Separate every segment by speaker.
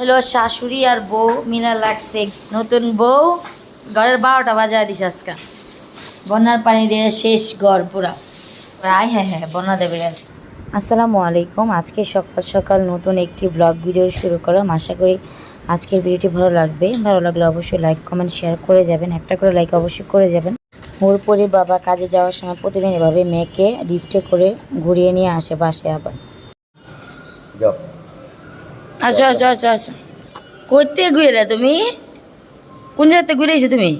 Speaker 1: হলো শাশুড়ি আর বউ মিলা লাগছে। নতুন বউ ঘরের বারোটা বাজায় দিছে আজকে। বন্যার পানি দিয়ে শেষ ঘর পুরা। আয় হ্যাঁ হ্যাঁ বন্যা দেবে গেছে আসসালামু আলাইকুম। আজকে সকাল সকাল নতুন একটি ব্লগ ভিডিও শুরু করলাম। আশা করি আজকের ভিডিওটি ভালো লাগবে। ভালো লাগলে অবশ্যই লাইক কমেন্ট শেয়ার করে যাবেন। একটা করে লাইক অবশ্যই করে যাবেন। মোরপরির বাবা কাজে যাওয়ার সময় প্রতিদিন এভাবে মেয়েকে লিফটে করে ঘুরিয়ে নিয়ে আসে বাসে আবার।
Speaker 2: যাও।
Speaker 1: আসো আসো আসো আসো। করতে ঘুরে এলে তুমি? কোন জায়গাতে ঘুরে এসো তুমি?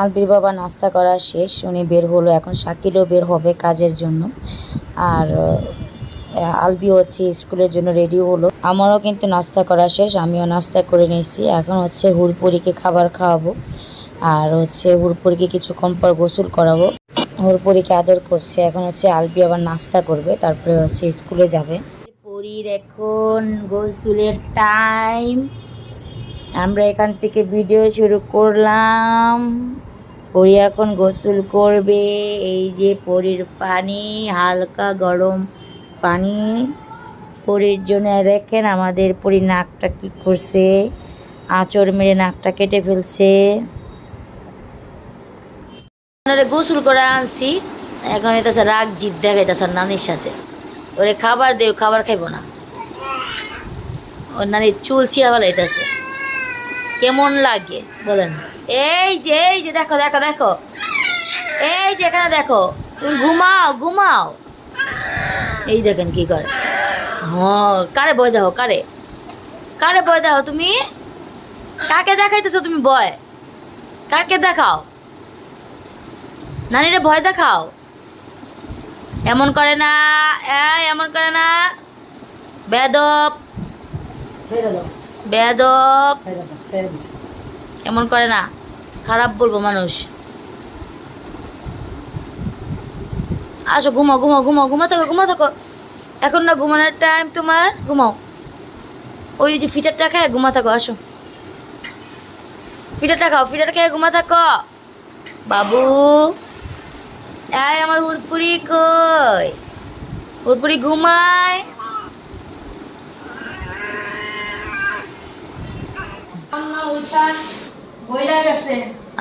Speaker 1: আলবির বাবা নাস্তা করা শেষ, উনি বের হলো। এখন শাকিলও বের হবে কাজের জন্য। আর আলবি হচ্ছে স্কুলের জন্য রেডি হলো। আমারও কিন্তু নাস্তা করা শেষ, আমিও নাস্তা করে নিয়েছি। এখন হচ্ছে হুড়পুরিকে খাবার খাওয়াবো। আর হচ্ছে হুড়পুরিকে কিছুক্ষণ পর গোসল করাবো। হুড়পুরিকে আদর করছে। এখন হচ্ছে আলবি আবার নাস্তা করবে, তারপরে হচ্ছে স্কুলে যাবে। পরীর এখন গোসলের টাইম আমরা এখান থেকে ভিডিও শুরু করলাম। পরি এখন গোসল করবে। এই যে পরির পানি, হালকা গরম পানি। পরির জন্য দেখেন আমাদের পরি নাকটা কি করছে। আঁচড় মেরে নাকটা কেটে ফেলছে। গোসল করে আনছি। এখন এটা রাগ জিদ দেখাইতেছে নানির সাথে। ওরে খাবার দেও খাবার খাইবো না। ওর নানির চুল ছিঁড়া ফেলাইতেছে কেমন লাগে, বলেন। এই যে এই যে, দেখো দেখো দেখো। এই যে, এখানে দেখো। তুমি ঘুমাও ঘুমাও। এই দেখেন কি করে। হ্যাঁ কারে বয় দেখো কারে? কারে বয় দেখো তুমি? কাকে দেখাইতেছো তুমি বয় কাকে দেখাও? নানিরে ভয় দেখাও? এমন করে না এমন করে না। বেদব। বেদব। এমন করে না। খারাপ বলব মানুষ। আসো, ঘুমাও ঘুমাও ঘুমাও ঘুমা থাকো ঘুমা থাকো। এখন না ঘুমানোর টাইম তোমার, ঘুমাও। ওই যে ফিটারটা খায় ঘুমা থাকো, আসো। ফিটারটা খাও, ফিটার খেয়ে ঘুমা থাকো। বাবু। আয় আমার হুড়পুরি কই? হুড়পুরি ঘুমায়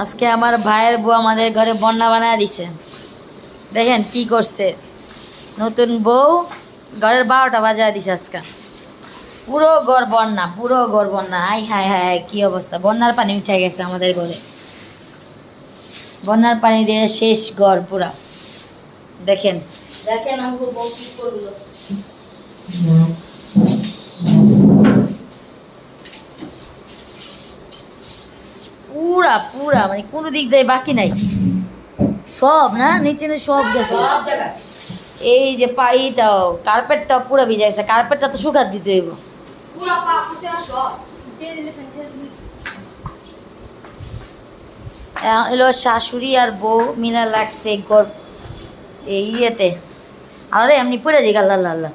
Speaker 1: আজকে আমার ভাইয়ের বউ আমাদের ঘরে বন্যা বানায় দিছে। দেখেন কি করছে। নতুন বউ ঘরের বারোটা বাজায় দিছে আজকে। পুরো ঘর বন্যা পুরো ঘর বন্যা। আই হায় হায় হায় কি অবস্থা। বন্যার পানি উঠে গেছে আমাদের ঘরে। বন্যার পানি দিয়ে শেষ ঘর পুরা। দেখেন। দেখেন আমাকে বউ কি করল। পুরা পুরা মানে কোনো দিক দিয়ে বাকি নাই। সব না? নিচে সব গেছে। এই যে পাইটাও কার্পেটটাও পুরো ভিজে গেছে। কার্পেটটা তো শুকাত দিতে হইব। এখন হলো শাশুড়ি আর বউ মিলা লাগছে গর এই ইয়েতে। আলাদা, এমনি পড়ে যাই আল্লাহ আল্লাহ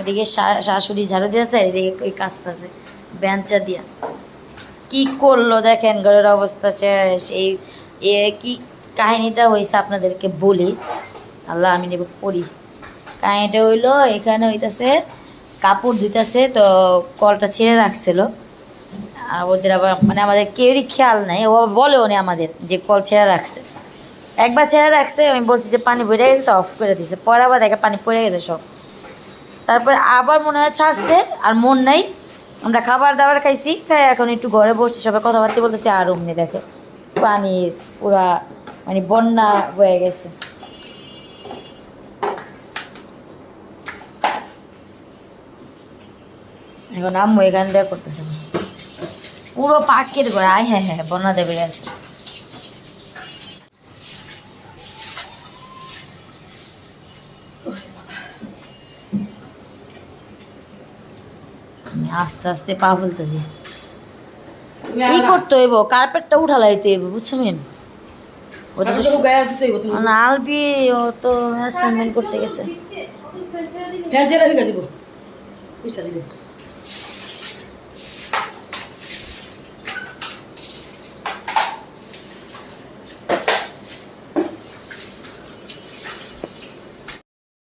Speaker 1: ওদিকে শাশুড়ি ঝাড়ু দিয়েছে, এদিকে ওই কাজটাছে বেঞ্চা দিয়া। কি করল দেখেন, ঘরের অবস্থা শেষ। এই, এ কি কাহিনীটা হয়েছে আপনাদেরকে বলি। আল্লাহ, আমি নেব পড়ি। কাহিনীটা হইল, এখানে হইতাছে কাপড় ধুইতাছে, তো কলটা ছেড়ে রাখছিল। আর ওদের আবার মানে আমাদের কেউরই খেয়াল নাই, ও বলেও নি আমাদের যে কল ছেড়ে রাখছে। একবার ছেড়ে রাখছে, আমি বলছি যে পানি বেড়ে গেছে, তো অফ করে দিছে। পরে আবার দেখে পানি পড়ে গেছে সব। তারপরে আবার মনে হয় ছাড়ছে, আর মন নাই। আমরা খাবার দাবার খাইছি খাই এখন একটু ঘরে বসছি, সবাই কথাবার্তা বলতেছি, আর অমনি দেখে পানির পুরা মানে বন্যা হয়ে গেছে। এখন আম্মু এখান দিয়ে করতেছে। পুরো পাকের ঘরে আয় হ্যাঁ হ্যাঁ বন্যা দেবে আমি আস্তে আস্তে পা ফেলতেছি। কি করতে হইব? কার্পেটটা উঠালাইতে হইব বুঝছ মেম? ওটা তো না আলবি ও তো অ্যাসাইনমেন্ট করতে গেছে।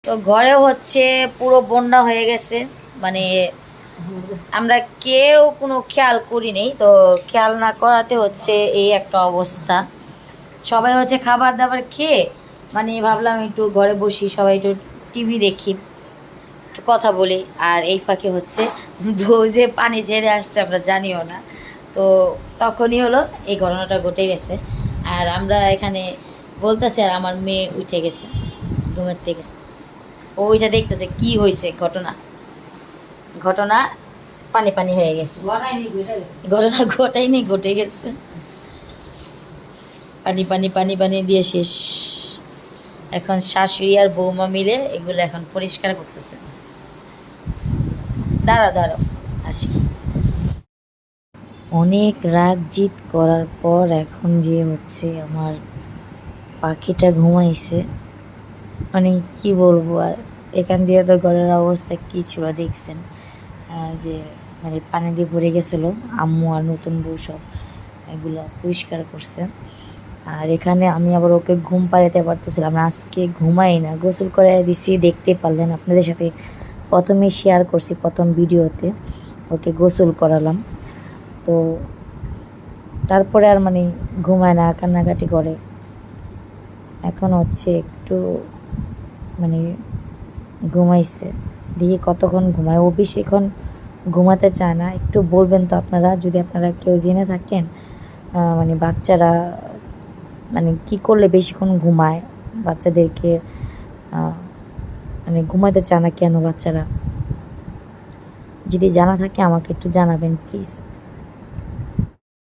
Speaker 1: তো ঘরে হচ্ছে পুরো বন্যা হয়ে গেছে। মানে আমরা কেউ কোনো খেয়াল করি নেই। তো খেয়াল না করাতে হচ্ছে এই একটা অবস্থা। সবাই হচ্ছে খাবার দাবার খেয়ে মানে ভাবলাম একটু ঘরে বসি, সবাই একটু টিভি দেখি, একটু কথা বলি। আর এই ফাঁকে হচ্ছে বউ যে পানি ছেড়ে আসছে, আমরা জানিও না। তো তখনই হলো, এই ঘটনাটা ঘটে গেছে। আর আমরা এখানে বলতেছি, আর আমার মেয়ে উঠে গেছে, ঘুমের থেকে। ওইটা দেখতেছে কি হয়েছে ঘটনা। ঘটনা পানি পানি হয়ে গেছে। ঘটনা ঘটাইনি ঘটে গেছে। পানি পানি পানি পানি দিয়ে শেষ। এখন শাশুড়ি আর বৌমা মিলে এগুলো এখন পরিষ্কার করতেছে। দাঁড়া দাঁড়াও আসি। অনেক রাগ জিত করার পর এখন যে হচ্ছে আমার পাখিটা ঘুমাইছে। মানে কি বলব আর? এখান দিয়ে তো ঘরের অবস্থা কী ছিল দেখছেন? যে মানে পানি দিয়ে ভরে গেছিল, আম্মু আর নতুন বউ সব, এগুলো পরিষ্কার করছে। আর এখানে আমি আবার ওকে ঘুম পাড়াতে পারতেছিলাম আজকে ঘুমাই না, গোসল করে দিছি, দেখতে পারলেন, আপনাদের সাথে প্রথমে শেয়ার করছি প্রথম ভিডিওতে, ওকে গোসল করালাম। তো তারপরে আর মানে ঘুমায় না, কান্নাকাটি করে। এখন হচ্ছে একটু মানে ঘুমাইছে। দিয়ে কতক্ষণ ঘুমায়? ও বেশিক্ষণ ঘুমাতে চায় না। একটু বলবেন তো আপনারা, যদি আপনারা কেউ জেনে থাকেন মানে বাচ্চারা মানে কি করলে বেশিক্ষণ ঘুমায়? বাচ্চাদেরকে মানে ঘুমাতে চায় না কেন বাচ্চারা? যদি জানা থাকে আমাকে একটু জানাবেন, প্লিজ।